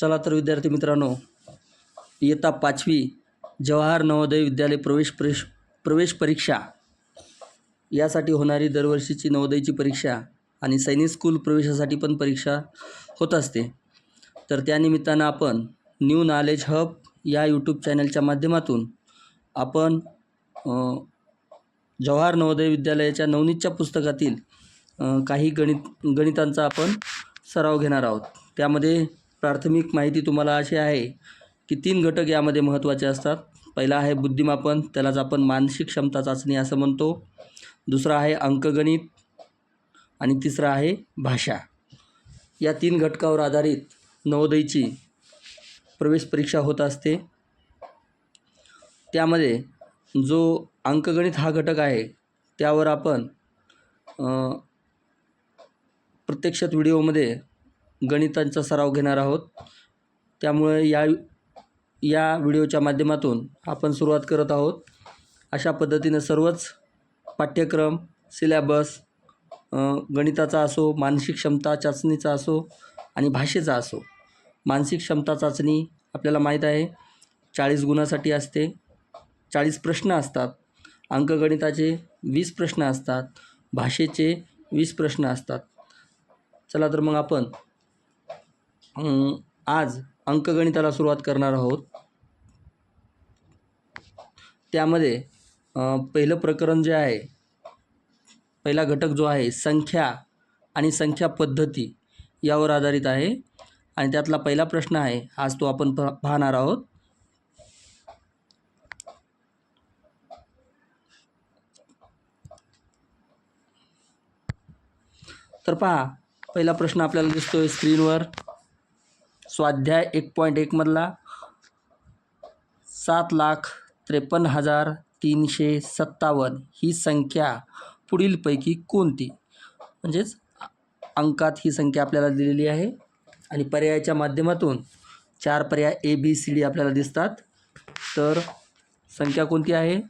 चला तर विद्यार्थी मित्रांनो इयत्ता पाचवी जवाहर नवोदय विद्यालय प्रवेश प्रवेश प्रवेश परीक्षा. यासाठी होणारी दरवर्षीची नवोदयची परीक्षा आणि सैनिक स्कूल प्रवेशासाठी पण परीक्षा होत असते. तर त्यानिमित्तानं आपण न्यू नॉलेज हब या यूट्यूब चॅनलच्या माध्यमातून आपण जवाहर नवोदय विद्यालयाच्या नवनीतच्या पुस्तकातील काही गणित गणितांचा आपण सराव घेणार आहोत. त्यामध्ये प्राथमिक माहिती तुम्हाला अशी आहे की तीन घटक यामध्ये महत्त्वाचे असतात. पहिला आहे बुद्धिमापन त्यालाच आपण मानसिक क्षमता चाचणी असं म्हणतो. दुसरा आहे अंकगणित आणि तिसरा आहे भाषा. या तीन घटकावर आधारित नवोदयची प्रवेश परीक्षा होत असते. त्यामध्ये जो अंकगणित हा घटक आहे त्यावर आपण प्रत्यक्षात व्हिडिओमध्ये गणितांचा सराव घेणार आहोत. त्यामुळे या या व्हिडिओच्या माध्यमातून आपण सुरुवात करत आहोत. अशा पद्धतीनं सर्वच पाठ्यक्रम सिलॅबस गणिताचा असो मानसिक क्षमता चाचणीचा असो आणि भाषेचा असो मानसिक क्षमता चाचणी आपल्याला माहीत आहे. चाळीस गुणासाठी असते. चाळीस प्रश्न असतात. अंकगणिताचे वीस प्रश्न असतात. भाषेचे वीस प्रश्न असतात. चला तर मग आपण आज अंकगणिताला सुरुवात करणार आहोत. त्यामध्ये पहिलं प्रकरण जे आहे पहिला घटक जो आहे संख्या आणि संख्या पद्धती यावर आधारित आहे. आणि त्यातला पहिला प्रश्न आहे आज तो आपण प पाहणार आहोत. तर पहा पहिला प्रश्न आपल्याला दिसतोय स्क्रीनवर स्वाध्याय एक पॉईंट एकमधला सात लाख त्रेपन्न हजार तीनशे सत्तावन्न ही संख्या पुढीलपैकी कोणती? म्हणजेच अंकात ही संख्या आपल्याला दिलेली आहे. आणि पर्यायाच्या माध्यमातून चार पर्याय ए बी सी डी आपल्याला दिसतात. तर संख्या कोणती आहे?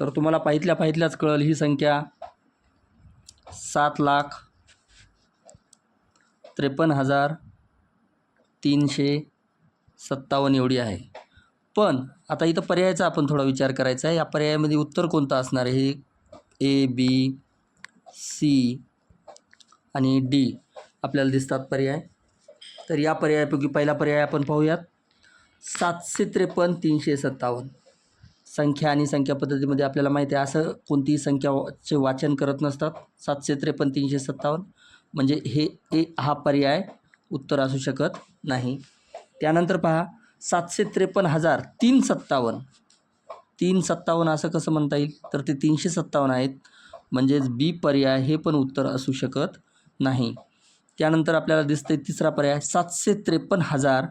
तर तुम्हाला पाहितल्या पाहितल्याच कळल ही संख्या. सात लाख त्रेपन्न हजार तीनशे सत्तावन्न एवढी आहे. पण आता इथं पर्यायाचा आपण थोडा विचार करायचा आहे. या पर्यायामध्ये उत्तर कोणतं असणार आहे? ए बी सी आणि डी आपल्याला दिसतात पर्याय. तर या पर्यायापैकी पहिला पर्याय आपण पाहूयात. सातशे त्रेपन्न तीनशे सत्तावन्न. संख्या आणि संख्या पद्धतीमध्ये आपल्याला माहिती आहे असं कोणतीही संख्याचे वाचन करत नसतात. सातशे त्रेपन्न तीनशे सत्तावन्न. म्हणजे हे ए हा पर्याय उत्तर असू शकत नाही. त्यानंतर पहा सातशे त्रेपन्न हजार तीन सत्तावन्न. तीन सत्तावन्न असं कसं म्हणता येईल? तर ते तीनशे सत्तावन्न आहेत. म्हणजेच बी पर्याय हे पण उत्तर असू शकत नाही. त्यानंतर आपल्याला दिसतंय तिसरा पर्याय सातशे त्रेपन्न हजार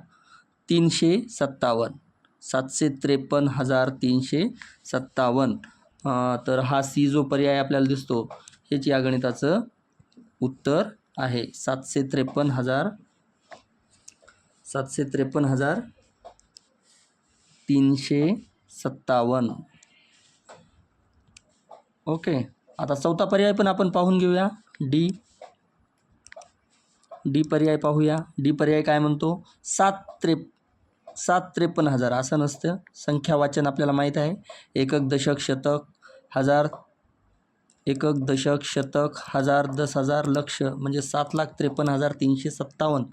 तीनशे सत्तावन्न. सातशे त्रेपन्न हजार तीनशे सत्तावन्न. तर हा सी जो पर्याय आपल्याला दिसतो हेच या गणिताचं उत्तर आहे. सातशे त्रेपन्न हजार सातशे त्रेपन्न हजार तीनशे सत्तावन्न. ओके आता चौथा पर्याय पण आपण पाहून घेऊया. डी. डी पर्याय पाहूया. डी पर्याय काय म्हणतो? सात त्रेप सात त्रेपन्न हजार असं नसतं. संख्या वाचन आपल्याला माहीत आहे. एकक दशक शतक हजार एकक दशक शतक हजार दस हजार लक्ष म्हणजे सात लाख त्रेपन्न हजार तीनशे सत्तावन्न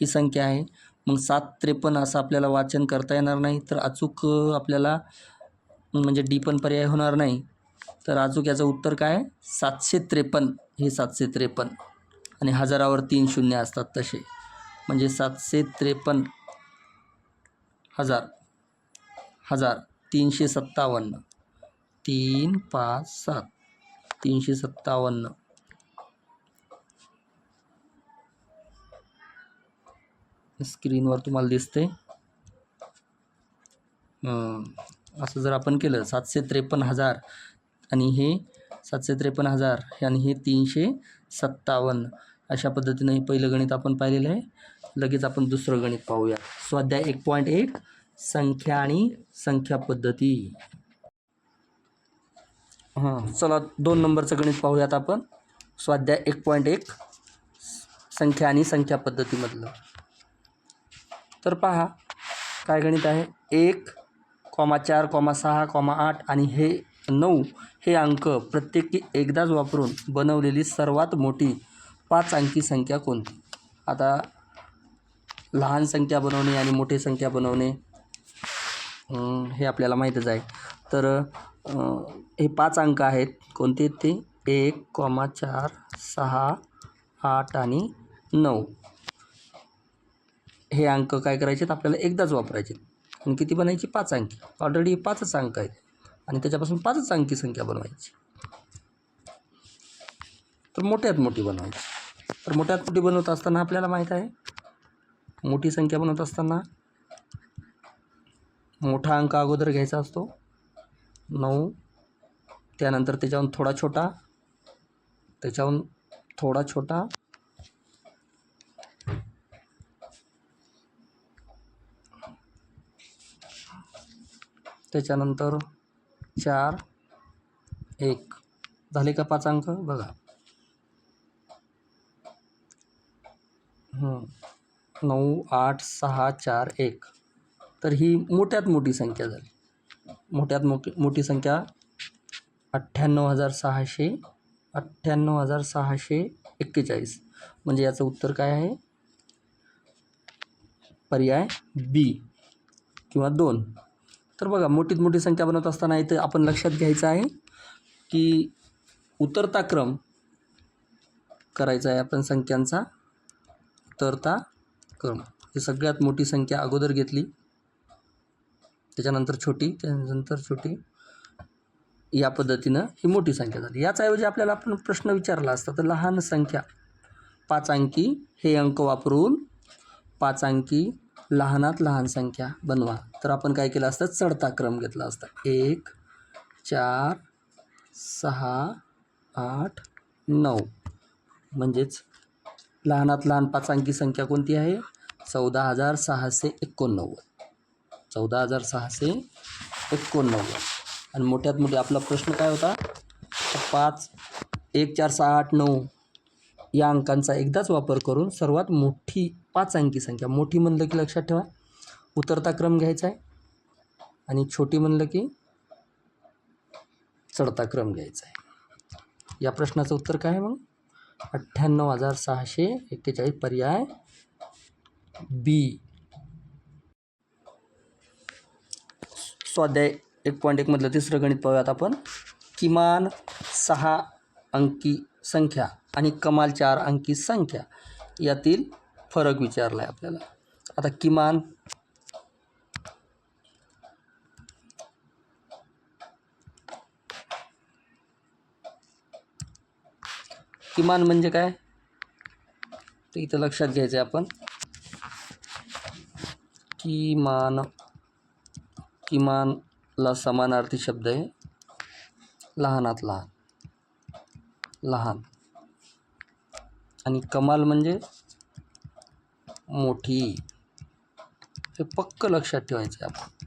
ही संख्या आहे. मग सात त्रेपन्न असं आपल्याला वाचन करता येणार नाही तर अचूक आपल्याला म्हणजे डी पण पर्याय होणार नाही. तर अचूक याचं उत्तर काय सातशे त्रेपन्न. हे सातशे त्रेपन्न. आणि हजारावर तीन शून्य असतात तसे. म्हणजे सातशे त्रेपन्न हजार. हजार. तीनशे सत्तावन्न. तीन पाच सात. तीनशे सत्तावन्न. स्क्रीनवर तुम्हाला दिसते असं जर आपण केलं सातशे त्रेपन्न हजार आणि हे सातशे त्रेपन्न हजार आणि हे तीनशे सत्तावन्न. अशा पद्धतीने पहिलं गणित आपण पाहिलेलं आहे. लगेच आपण दुसरं गणित पाहूया. स्वाध्याय एक पॉईंट एक संख्या आणि संख्या पद्धती. हां चला दोन नंबरचं गणित पाहूयात आपण. स्वाध्याय एक पॉईंट एक संख्या आणि संख्या पद्धतीमधलं. तर पहा काय गणित आहे? एक कॉमा चार कॉमा सहा कॉमा आठ आणि हे नऊ हे अंक प्रत्येकी एकदाच वापरून बनवलेली सर्वात मोठी पाच अंकी संख्या कोणती? आता लहान संख्या बनवणे आणि मोठी संख्या बनवणे हे आपल्याला माहीतच आहे. तर हे पाच अंक आहेत. कोणते आहेत ते? एक कॉमा चार सहा आठ आणि नऊ. हे अंक काय करायचे आपल्याला एकदाच वापरायचे आणि किती बनायची? पाच अंकी. ऑलरेडी पाचच अंक आहेत. आणि त्याच्यापासून पाचच अंकी संख्या बनवायची. तर मोठ्यात मोठी बनवायची. तर मोठ्यात मोठी बनवत असताना आपल्याला माहीत आहे. मोठी संख्या बनवत असताना मोठा अंक अगोदर घ्यायचा असतो. नऊ. त्यानंतर त्याच्याहून थोडा छोटा. त्याच्याहून थोडा छोटा. त्याच्यानंतर चार. एक. झाले का पाच अंक? बघा. नऊ आठ सहा चार एक. तर ही मोठ्यात मोठी संख्या झाली. मोठ्यात मोठी मोठी संख्या अठ्ठ्याण्णव हजार सहाशे अठ्ठ्याण्णव हजार सहाशे एक्केचाळीस. म्हणजे याचं उत्तर काय आहे? पर्याय बी किंवा दोन. तर बघा मोठीत मोठी संख्या बनवत असताना इथे आपण लक्षात घ्यायचं आहे की उतरता क्रम करायचा आहे आपण संख्यांचा. उतरता करणं. ही सगळ्यात मोठी संख्या अगोदर घेतली. त्याच्यानंतर छोटी त्यानंतर छोटी. या पद्धतीनं ही मोठी संख्या झाली. याचऐवजी आपल्याला आपण प्रश्न विचारला असता तर लहान संख्या पाच अंकी हे अंक वापरून पाच अंकी लहानात लहान संख्या बनवा. तर आपण काय केलं असतं? चढता क्रम घेतला असता. एक चार सहा आठ नऊ. म्हणजेच लहानात लहान पाच अंकी संख्या कोणती आहे? चौदा हजार सहाशे एकोणनव्वद. चौदा हजार सहाशे एकोणनव्वद. आणि मोठ्यात मोठे आपला प्रश्न काय होता? पाच एक चार सहा आठ नऊ या अंकांचा एकदाच वापर करून सर्वात मोठी पाच अंकी संख्या. मोठी म्हणलं की लक्षात ठेवा उतरता क्रम घ्यायचा आहे आणि छोटी म्हणलं की चढता क्रम घ्यायचा आहे. या प्रश्नाचं उत्तर काय आहे मग? अठ्ठ्याण्णव हजार सहाशे एक्केचाळीस पर्याय बी. स्वाध्याय एक पॉईंट एकमधलं तिसरं गणित पाहूयात आपण. किमान सहा अंकी संख्या आणि कमाल चार अंकी संख्या यातील फरक विचारला आहे आपल्याला. आता किमान किमान म्हणजे काय? तर इथं लक्षात घ्यायचं आहे आपण. किमान किमानला समानार्थी शब्द आहे. लहानात लहान. लहान. आणि कमाल म्हणजे मोठी. हे पक्क लक्षात ठेवायचं आहे आपण.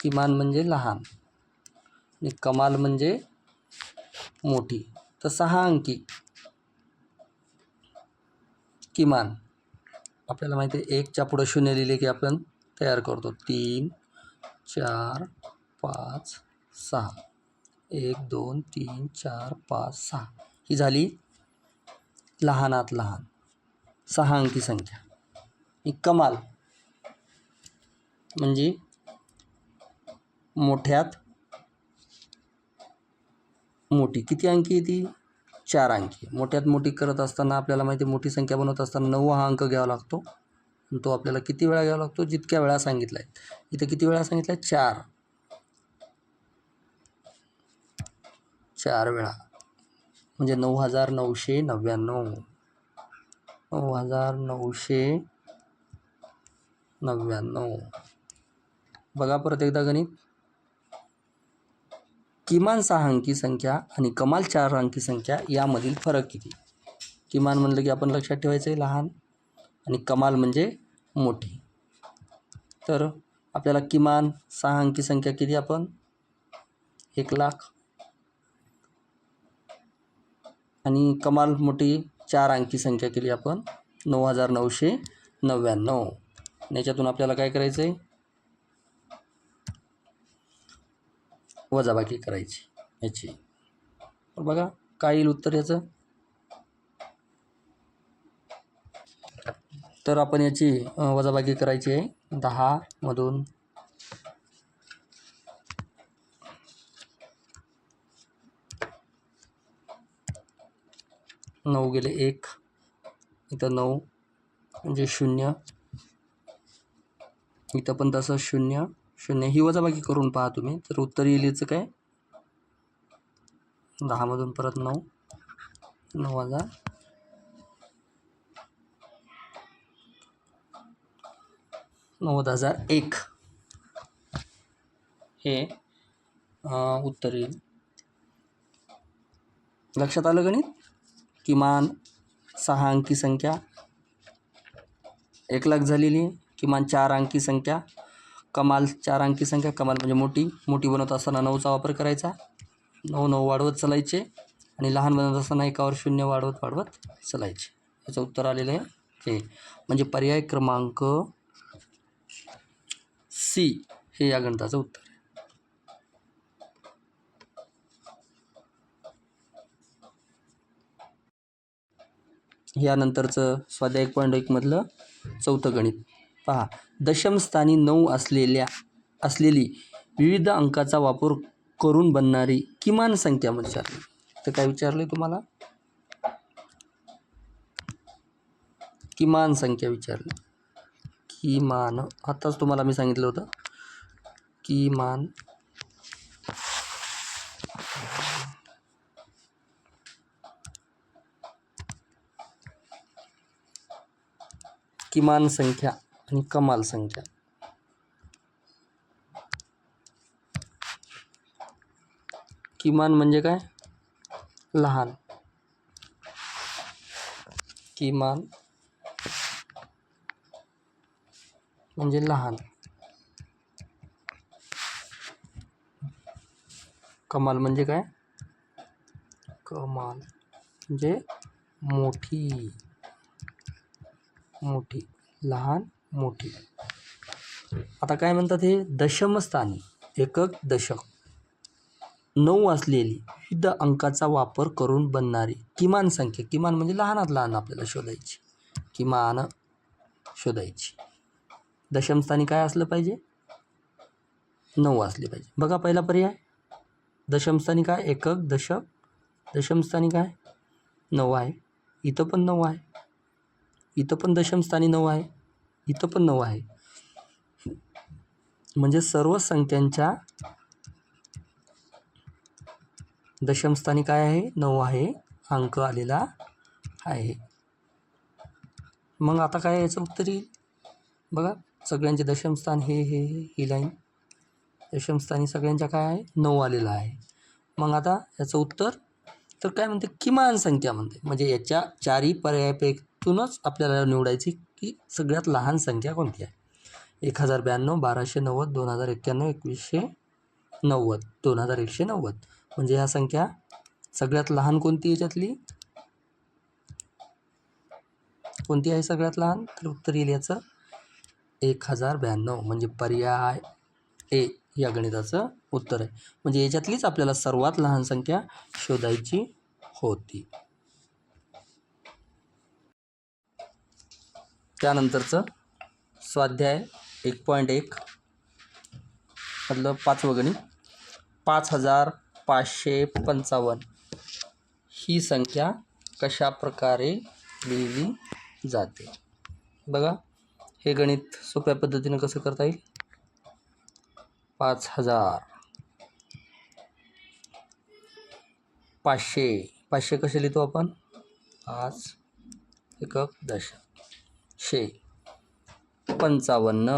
किमान म्हणजे लहान. आणि कमाल म्हणजे मोठी. तर सहा अंकी. किमान. आपल्याला माहिती आहे एकच्या पुढं शून्य लिहिले की आपण तयार करतो. तीन चार पाच सहा. एक दोन तीन चार पाच सहा. ही झाली लहानात लहान. सहा अंकी संख्या. ही कमाल. म्हणजे मोठ्यात मोठी. किती अंकी ती? चार अंकी मोठ्यात मोठी करत असताना आपल्याला माहिती आहे मोठी संख्या बनवत असताना नऊ हा अंक घ्यावा लागतो. आणि तो आपल्याला किती वेळा घ्यावा लागतो? जितक्या वेळा सांगितला आहे इथं किती वेळा सांगितलं आहे चार. चार वेळा. म्हणजे नऊ हजार नऊशे नव्याण्णव. नऊ हजार नऊशे नव्याण्णव. बघा परत एकदा गणित. किमान सहा अंकी संख्या आणि कमाल चार अंकी संख्या यामधील फरक किती? किमान म्हणलं की आपण लक्षात ठेवायचं आहे लहान आणि कमाल म्हणजे मोठी. तर आपल्याला किमान सहा अंकी संख्या किती आपण? एक लाख. आणि कमाल मोठी चार अंकी संख्या केली आपण नऊ हजार नऊशे नव्याण्णव. आणि याच्यातून आपल्याला काय करायचं आहे वजाबाकी करायची याची. बघा काय येईल उत्तर याचं? तर आपण याची वजाबाकी करायची आहे. दहामधून नऊ गेले एक. इथं नऊ म्हणजे शून्य. इथं पण तसं शून्य. शून्य. ही वजाबाकी करून पहा तुम्ही. तर उत्तर येईल याचं काय? दहामधून परत नऊ. नऊ हजार. नव्वद हजार एक. हे उत्तर येईल. लक्षात आलं गणित? किमान सहा अंकी संख्या. एक लाख झालेली. किमान चार अंकी संख्या. कमाल चार अंकी संख्या कमाल म्हणजे मोठी. मोठी बनवत असताना नऊचा वापर करायचा. नऊ नऊ वाढवत चालायचे. आणि लहान बनवत असताना एकावर शून्य वाढवत वाढवत चालायचे. याचं उत्तर आलेलं आहे. हे म्हणजे पर्याय क्रमांक सी. हे या गणिताचं उत्तर आहे. यानंतरचं स्वाध्याय एक पॉईंट एकमधलं चौथं गणित. पहा दशमस्थानी नऊ असलेल्या असलेली विविध अंकाचा वापर करून बनणारी किमान संख्या विचारली तर काय विचारले तुम्हाला? किमान संख्या विचारली. किमान आत्ताच तुम्हाला मी सांगितलं होतं. किमान किमान संख्या आणि कमाल संख्या. किमान म्हणजे काय? लहान. किमान म्हणजे लहान. कमाल म्हणजे काय? कमाल म्हणजे मोठी. मोठी. लहान मोठी. आता काय म्हणतात हे? दशमस्थानी एकक दशक. नऊ असलेली विविध अंकाचा वापर करून बनणारी किमान संख्या किमान म्हणजे लहानात लहान आपल्याला शोधायची. किमान शोधायची. दशमस्थानी काय असलं पाहिजे? नऊ असले पाहिजे. बघा पहिला पर्याय. दशमस्थानी काय? एकक दशक. दशमस्थानी काय? नऊ आहे. इथं पण नऊ आहे. इथं पण दशमस्थानी नऊ आहे. इथं पण नऊ आहे. म्हणजे सर्व संख्यांच्या दशमस्थानी काय आहे? नऊ आहे. अंक आलेला आहे. मग आता काय याचं उत्तर येईल? बघा सगळ्यांचे दशमस्थान हे हे हे ही लाईन. दशमस्थानी सगळ्यांच्या काय आहे? नऊ आलेला आहे. मग आता याचं उत्तर तर काय म्हणते? किमान संख्या म्हणते. म्हणजे याच्या चारही पर्यायापैकीतूनच आपल्याला निवडायची की सगळ्यात लहान संख्या कोणती आहे? एक हजार ब्याण्णव बाराशे नव्वद दोन हजार एक्क्याण्णव एकवीसशे नव्वद. दोन हजार एकशे नव्वद. म्हणजे ह्या संख्या सगळ्यात लहान कोणती याच्यातली? कोणती आहे सगळ्यात लहान? तर उत्तर येईल याचं एक हजार ब्याण्णव. म्हणजे पर्याय ए या गणिताचं उत्तर आहे. म्हणजे याच्यातलीच आपल्याला सर्वात लहान संख्या शोधायची होती. त्यानंतरचं स्वाध्याय एक पॉईंट एक. मधलं पाचवं गणित. पाच हजार पाचशे पंचावन्न. ही संख्या कशा प्रकारे लिहिली जाते? बघा हे गणित सोप्या पद्धतीनं कसं करता येईल? पाच हजार पाचशे. पाचशे कसे लिहितो आपण? पाच एकक दश शे पंचावन्न.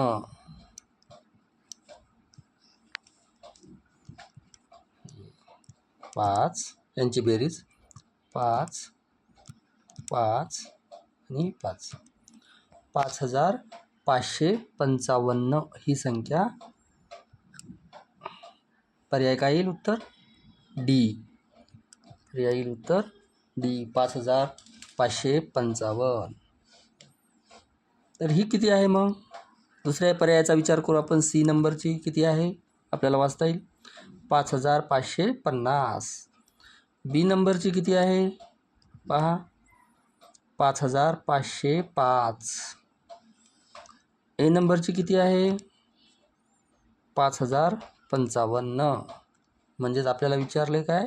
पाच. यांची बेरीज. पाच. पाच आणि पाच. पाच हजार पाचशे पंचावन्न ही संख्या. पर्याय काय येईल उत्तर? डी. पर्याय येईल उत्तर? डी. पाच हजार पाचशे पंचावन्न. तर ही किती आहे मग? दुसऱ्या पर्यायाचा विचार करू आपण. सी नंबरची किती आहे? आपल्याला वाचता येईल. पाच हजार पाचशे पन्नास. बी नंबरची किती आहे? पहा. पाच हजार पाचशे पाच. ए नंबरची किती आहे? पाच हजार पंचावन्न. म्हणजेच आपल्याला विचारले काय?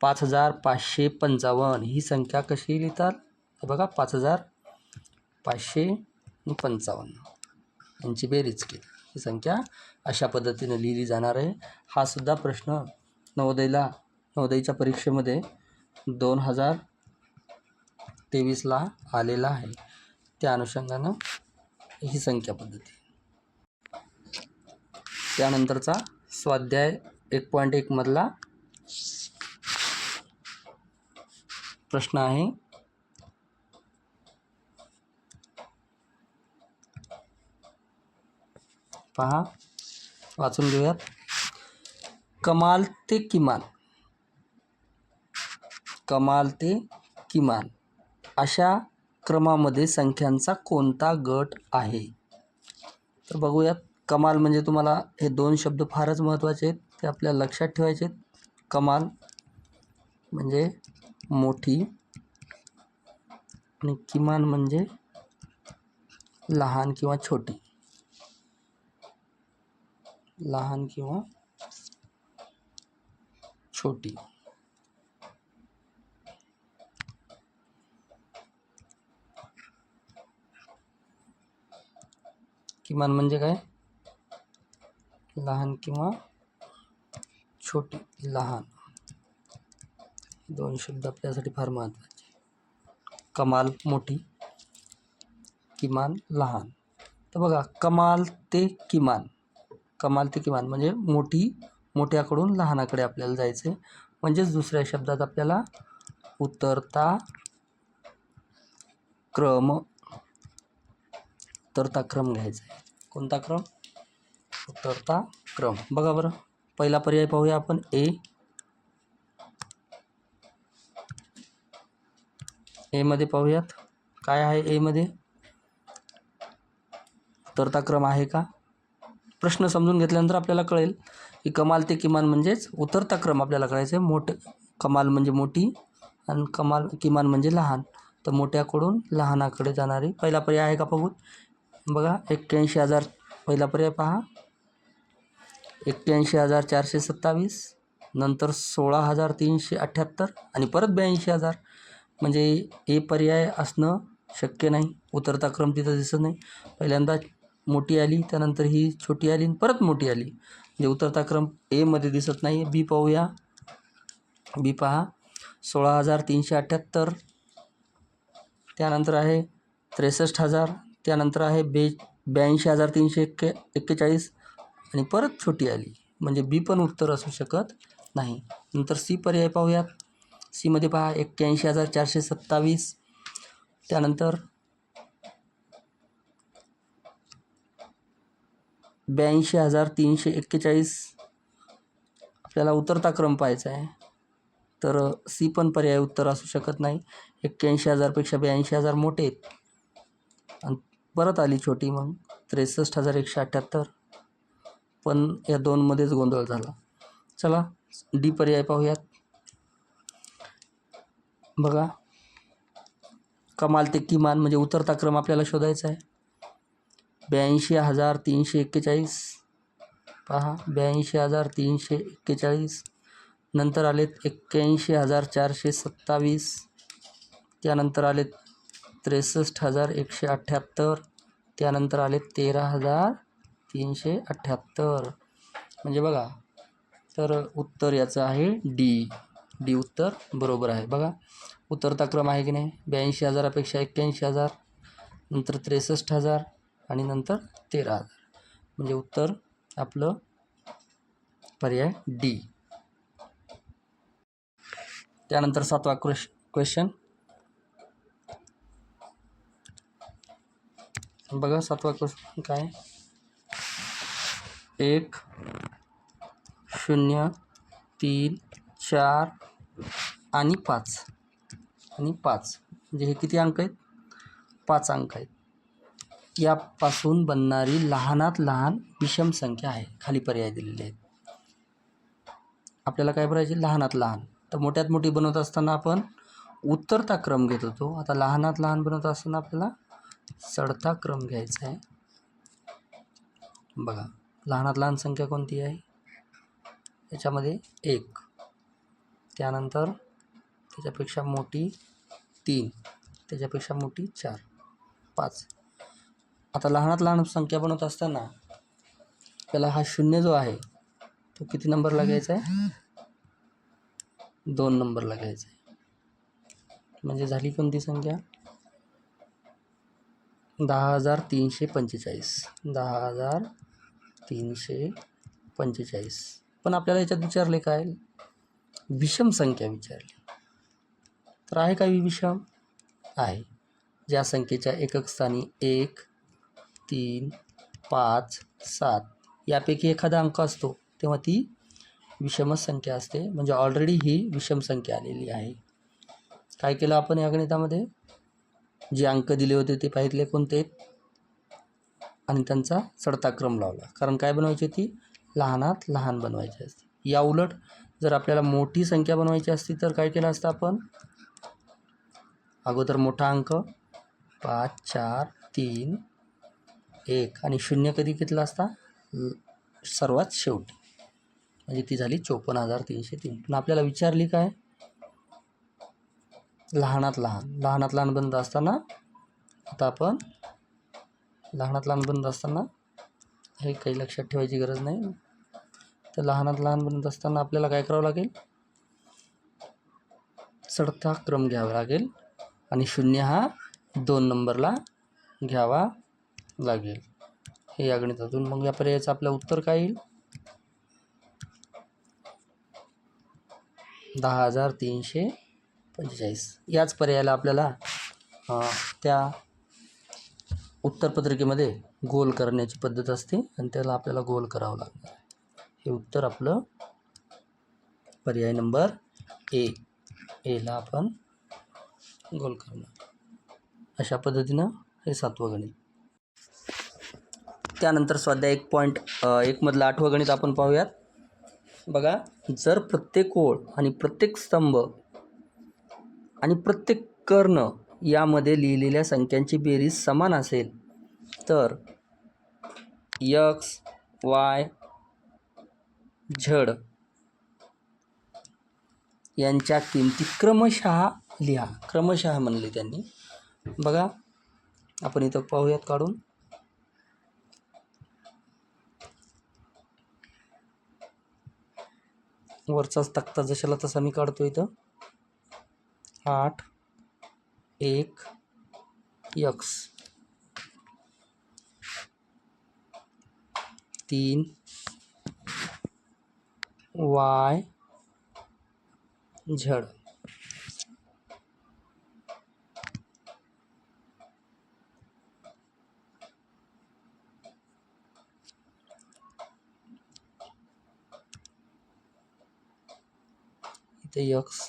पाच हजार पाचशे पंचावन्न. ही संख्या कशी लिहितात? बघा पाच हजार पाचशे आणि पंचावन्न. यांची बेरीज केली. ही संख्या अशा पद्धतीने लिहिली जाणार आहे. हा सुद्धा प्रश्न नवोदयला नवोदयच्या परीक्षेमध्ये दोन हजार तेवीसला आलेला आहे. त्या अनुषंगानं ही संख्या पद्धती. त्यानंतरचा स्वाध्याय एक पॉईंट एकमधला प्रश्न आहे. पहा. वाचून घेऊयात. कमाल ते किमान. कमाल ते किमान. अशा क्रमामध्ये संख्यांचा कोणता गट आहे? तर बघूयात. कमाल म्हणजे तुम्हाला हे दोन शब्द फारच महत्त्वाचे आहेत. ते आपल्याला लक्षात ठेवायचे आहेत. कमाल म्हणजे मोठी आणि किमान म्हणजे लहान किंवा छोटी. लहान किंवा छोटी. किमान काय? लहान किंवा छोटी. लहान. दोन शब्द आपल्यासाठी फार महत्त्वाचे. कमाल, मोठी. किमान, लहान. तर बघा, कमाल ते किमान. कमाल ते किमान. म्हणजे मोठी मोठ्याकडून लहानाकडे आपल्याला जायचं. आहे म्हणजेच दुसऱ्या शब्दात आपल्याला उतरता क्रम उतरता क्रम घ्यायचा आहे. कोणता क्रम? उतरता क्रम. बघा बरं. पहिला पर्याय पाहूया आपण. ए. एमध्ये पाहूयात. काय आहे एमध्ये उतरता क्रम आहे का? प्रश्न समजून घेतल्यानंतर आपल्याला कळेल की कमाल ते किमान म्हणजेच उतरता क्रम आपल्याला कळायचं. आहे मोठ कमाल म्हणजे मोठी आणि कमाल किमान म्हणजे लहान. तर मोठ्याकडून लहानाकडे जाणारी पहिला पर्याय आहे का बघू बघा एक्क्याऐंशी हजार पहिला पर्याय पहा. एक्क्याऐंशी हजार चारशे सत्तावीस नंतर सोळा हजार तीनशे अठ्ठ्याहत्तर आणि परत ब्याऐंशी हजार. म्हणजे हे पर्याय असणं शक्य नाही. उतरता क्रम तिथं दिसत नाही. पहिल्यांदा मोठी आली त्यानंतर ही छोटी आली आणि परत मोठी आली. म्हणजे उतरता क्रम एमध्ये दिसत नाही बी पाहूया. बी पहा. सोळा हजार तीनशे अठ्ठ्याहत्तर त्यानंतर आहे त्रेसष्ट हजार. त्यानंतर आहे बे ब्याऐंशी हजार तीनशे एक्के एक्केचाळीस. आणि परत छोटी आली. म्हणजे बी पण उत्तर असू शकत नाही. नंतर सी पर्याय पाहूयात. सीमध्ये पहा. एक्क्याऐंशी हजार चारशे सत्तावीस. त्यानंतर ब्याऐंशी हजार तीनशे एक्केचाळीस. आपल्याला उतरता क्रम पाहायचा आहे. तर सी पण पर्याय उत्तर असू शकत नाही. एक्क्याऐंशी हजारपेक्षा ब्याऐंशी हजार मोठे आहेत. आणि परत आली छोटी मग त्रेसष्ट हजार एकशे अठ्ठ्याहत्तर पण या दोनमध्येच गोंधळ झाला. चला डी पर्याय पाहूयात. बघा. कमाल ते किमान म्हणजे उतरता क्रम आपल्याला शोधायचा आहे. ब्याऐंशी हजार तीनशे एक्केचाळीस. पहा ब्याऐंशी हजार तीनशे एक्केचाळीस. नंतर आलेत एक्क्याऐंशी हजार चारशे सत्तावीस. त्यानंतर आलेत त्रेसष्ट हजार एकशे अठ्ठ्याहत्तर त्यानंतर आले तेरा हजार तीनशे अठ्ठ्याहत्तर म्हणजे बघा तर उत्तर याचं आहे डी. डी उत्तर बरोबर आहे. बघा उतरता क्रम आहे की नाही? ब्याऐंशी हजारापेक्षा एक्क्याऐंशी हजार नंतर त्रेसष्ट हजार आणि नंतर तेरा हजार. म्हणजे उत्तर आपलं पर्याय डी. त्यानंतर सातवा क्वेश क्वेश्चन बघा सातवा क्वेश्चन काय? एक शून्य तीन चार आणि पाच. आणि पाच. म्हणजे हे किती अंक आहेत? पाच अंक आहेत. यापासून बनणारी लहानात लहान विषम संख्या आहे. खाली पर्याय दिलेले आहेत. आपल्याला काय करायचे लहानात लहान. तर मोठ्यात मोठी बनवत असताना आपण उत्तरता क्रम घेत होतो. आता लहानात लहान बनवत असताना आपल्याला चढता क्रम घ्यायचा आहे. बघा लहानात लहान संख्या कोणती आहे? याच्यामध्ये एक. त्यानंतर त्याच्यापेक्षा मोठी तीन. त्याच्यापेक्षा मोठी चार. पाच. आता लहानात लहान संख्या बनवत असताना त्याला हा शून्य जो आहे तो किती नंबरला घ्यायचा आहे? दोन नंबरला घ्यायचा आहे. म्हणजे झाली कोणती संख्या? दहा हजार तीनशे पंचेचाळीस. दहा हजार तीनशे पंचेचाळीस. पण आपल्याला याच्यात विचारले काय? विषम संख्या विचारली. तर आहे का विषम? आहे. ज्या संख्येच्या एकक स्थानी एक तीन पाच सात यापैकी एखादा अंक असतो तेव्हा ती विषमच संख्या असते. म्हणजे ऑलरेडी ही विषम संख्या आलेली आहे. काय केलं आपण या गणितामध्ये? जे अंक दिले होते ते पाहितले कोणते? आणि त्यांचा चढता क्रम लावला. कारण काय बनवायची ती लहानात लहान बनवायची असते. या उलट जर आपल्याला मोठी संख्या बनवायची असती तर काय केलं असतं आपण? अगोदर मोठा अंक पाच चार तीन एक आणि शून्य कधी घेतला असता? ल- सर्वात शेवटी. म्हणजे ती झाली चोपन्न हजार तीनशे तीन. पण आपल्याला विचारली काय? लहानात लहान. लहानात लहान बनत असताना आता आपण लहानात लहान बनत असताना हे काही लक्षात ठेवायची गरज नाही. तर लहानात लहान बनत असताना आपल्याला काय करावं लागेल? चढता क्रम घ्यावा लागेल आणि शून्य हा दोन नंबरला घ्यावा लागेल. हे या गणितातून मग या पर्यायाचं आपलं उत्तर काय येईल? दहा हजार तीनशे पंचेचाळीस. याच पर्यायाला आपल्याला त्या उत्तरपत्रिकेमध्ये गोल करण्याची पद्धत असते आणि त्याला आपल्याला गोल करावं लागणार हे उत्तर आपलं पर्याय नंबर ए. एला आपण गोल करणार. अशा पद्धतीनं हे सातवं गणित. त्यानंतर स्वाध्याय एक पॉईंट एकमधलं आठवं गणित आपण पाहूयात. बघा जर प्रत्येक ओळ आणि प्रत्येक स्तंभ आणि प्रत्येक कर्ण यामध्ये लिहिलेल्या संख्यांची बेरीज समान असेल तर यक्स वाय झड यांच्या किमती क्रमशः लिहा. क्रमशः म्हणले त्यांनी. बघा आपण इथं पाहूयात काढून. वरचाच तक्ता जशाला तसा मी काढतो इथं. आठ एक यक्स. तीन वाय झड. ते यक्स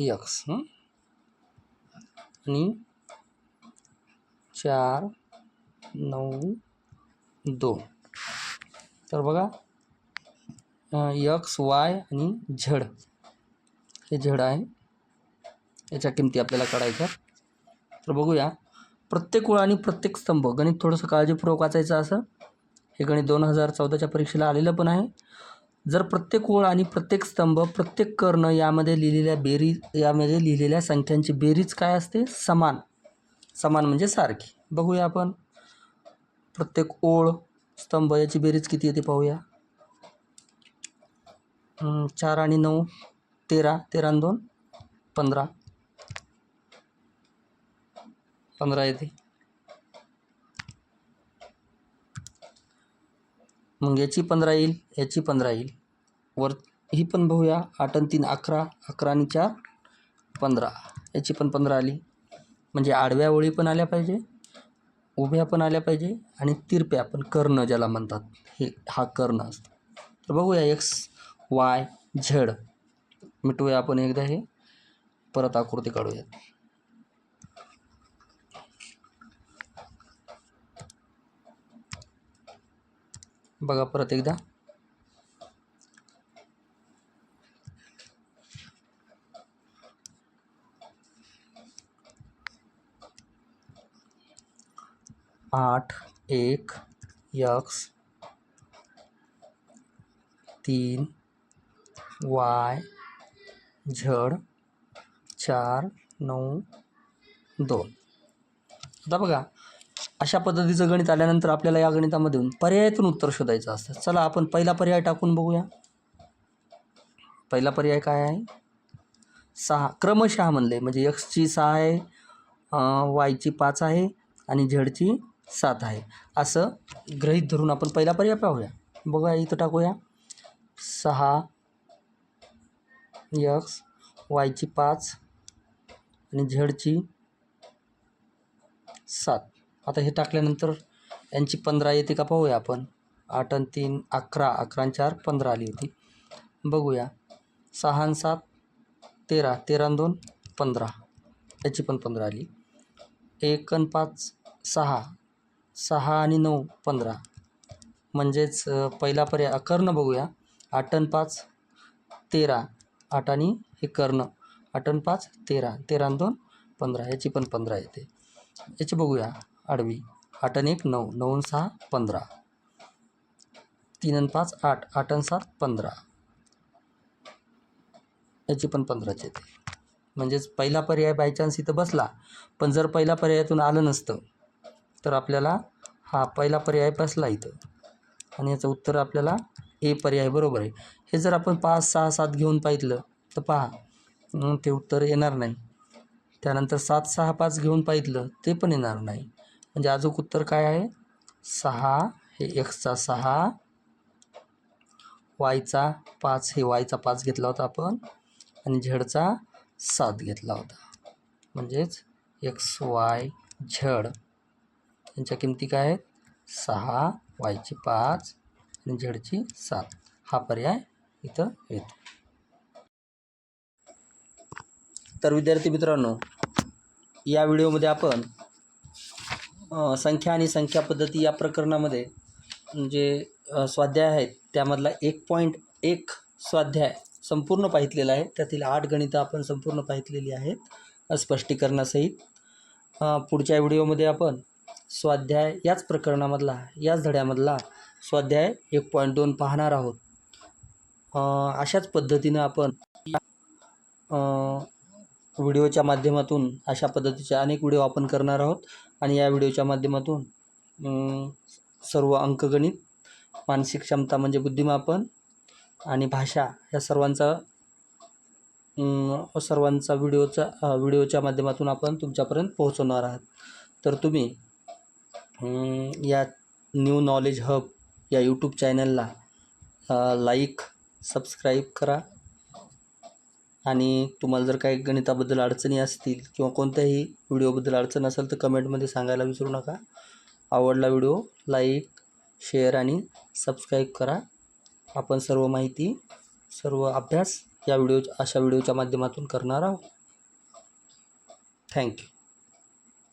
यक्स आणि चार नऊ दोन तर बघा यक्स वाय आणि झड हे झड आहे. याच्या किमती आपल्याला काढायच्या तर बघूया. प्रत्येक ओळ आणि प्रत्येक स्तंभ. गणित थोडंसं काळजीपूर्वक वाचायचं असं. हे गणित दोन हजार चौदाच्या परीक्षेला आलेलं पण आहे. जर प्रत्येक ओळ आणि प्रत्येक स्तंभ प्रत्येक कर्ण यामध्ये लिहिलेल्या बेरीज यामध्ये लिहिलेल्या संख्यांची बेरीज काय असते? समान. समान म्हणजे सारखी. बघूया आपण. प्रत्येक ओळ स्तंभ याची बेरीज किती येते पाहूया. चार आणि नऊ तेरा. तेरा आणि दोन पंधरा. पंधरा येते. मग याची पंधरा येईल याची पंधरा येईल. वर ही पण बघूया आठ आणि तीन अकरा अकरा आणि चार पंधरा. याची पण पंधरा आली. म्हणजे आडव्या ओळी पण आल्या पाहिजे उभ्या पण आल्या पाहिजे आणि तिरप्या पण कर्ण ज्याला म्हणतात हे हा कर्ण असतो. तर बघूया एक्स वाय झेड मिटवूया आपण एकदा हे. परत आकृती काढूयात. बघा परत एकदा. आठ एक यक्स तीन वाय झड चार नऊ दोन. आता बघा. अशा पद्धतीचं गणित आल्यानंतर आपल्याला या गणितामधून पर्यायातून उत्तर शोधायचं असतं. चला आपण पहिला पर्याय टाकून बघूया. पहिला पर्याय काय आहे? सहा. क्रमशः म्हणले म्हणजे यक्सची सहा आहे वायची पाच आहे आणि झेडची सात आहे. असं गृहीत धरून आपण पहिला पर्याय पाहूया. बघा इथं टाकूया. सहा यक्स वायची पाच आणि झेडची सात. आता हे टाकल्यानंतर यांची पंधरा येते का पाहूया आपण. आठ आणि तीन अकरा. अकरा आणि चार पंधरा आली होती. बघूया. सहा आणि सात तेरा. तेरा आणि दोन पंधरा. याची पण पंधरा आली. एक आणि पाच सहा. सहा आणि नऊ पंधरा. म्हणजेच पहिला पर्याय कर्ण बघूया. आठ आणि पाच तेरा. आठ आणि हे कर्ण. आठ आणि पाच तेरा. तेरा आणि दोन पंधरा. याची पण पंधरा येते. याची बघूया. आडवी आठ आणि एक नऊ नऊ आणि सहा पंधरा. तीन आणि पाच आठ आठ आणि सात पंधरा. याची पण पंधराच येते. म्हणजेच पहिला पर्याय बाय चान्स इथं बसला पण जर पहिला पर्यायातून आलं नसतं तर आपल्याला हा पहिला पर्याय बसला इथं. आणि याचं उत्तर आपल्याला ए पर्याय बरोबर आहे. हे जर आपण पाच सहा सात घेऊन पाहिलं तर पहा ते उत्तर येणार नाही. त्यानंतर सात सहा पाच घेऊन पाहिलं ते पण येणार नाही. म्हणजे अजूक उत्तर काय आहे? सहा हे एक्सचा सहा. वायचा पाच हे वायचा पाच घेतला होता आपण. आणि झेडचा सात घेतला होता. म्हणजेच एक्स वाय झड यांच्या किमती काय आहेत? सहा वायची पाच आणि झेडची सात. हा पर्याय इथं येतो. तर विद्यार्थी मित्रांनो या व्हिडिओमध्ये आपण संख्या आणि संख्या पद्धती या प्रकरणामध्ये म्हणजे, जे स्वाध्याय आहेत. त्यामधला एक पॉईंट एक स्वाध्याय संपूर्ण पाहितलेला आहे. त्यातील आठ गणितं आपण संपूर्ण पाहितलेली आहेत स्पष्टीकरणासहित. पुढच्या व्हिडिओमध्ये आपण स्वाध्याय याच प्रकरणामधला याच धड्यामधला स्वाध्याय एक पॉईंट दोन पाहणार आहोत. अशाच पद्धतीनं आपण व्हिडिओच्या माध्यमातून अशा पद्धतीचे अनेक व्हिडिओ आपण करणार आहोत. आणि या व्हिडिओच्या माध्यमातून सर्व अंकगणित मानसिक क्षमता म्हणजे बुद्धिमापन आणि भाषा या सर्वांचा सर्वांचा व्हिडिओचा व्हिडिओच्या माध्यमातून आपण तुमच्यापर्यंत पोहोचवणार आहात. तर तुम्ही या न्यू नॉलेज हब या यूट्यूब चॅनलला लाईक सबस्क्राईब करा. आणि तुम्हाला जर काही गणिताबद्दल अडचणी असतील किंवा कोणत्याही व्हिडिओबद्दल अडचण असेल तर कमेंटमध्ये सांगायला विसरू नका. आवडला व्हिडिओ लाईक शेअर आणि सबस्क्राईब करा. आपण सर्व माहिती सर्व अभ्यास या व्हिडिओ अशा व्हिडिओच्या माध्यमातून करणार आहोत. थँक्यू.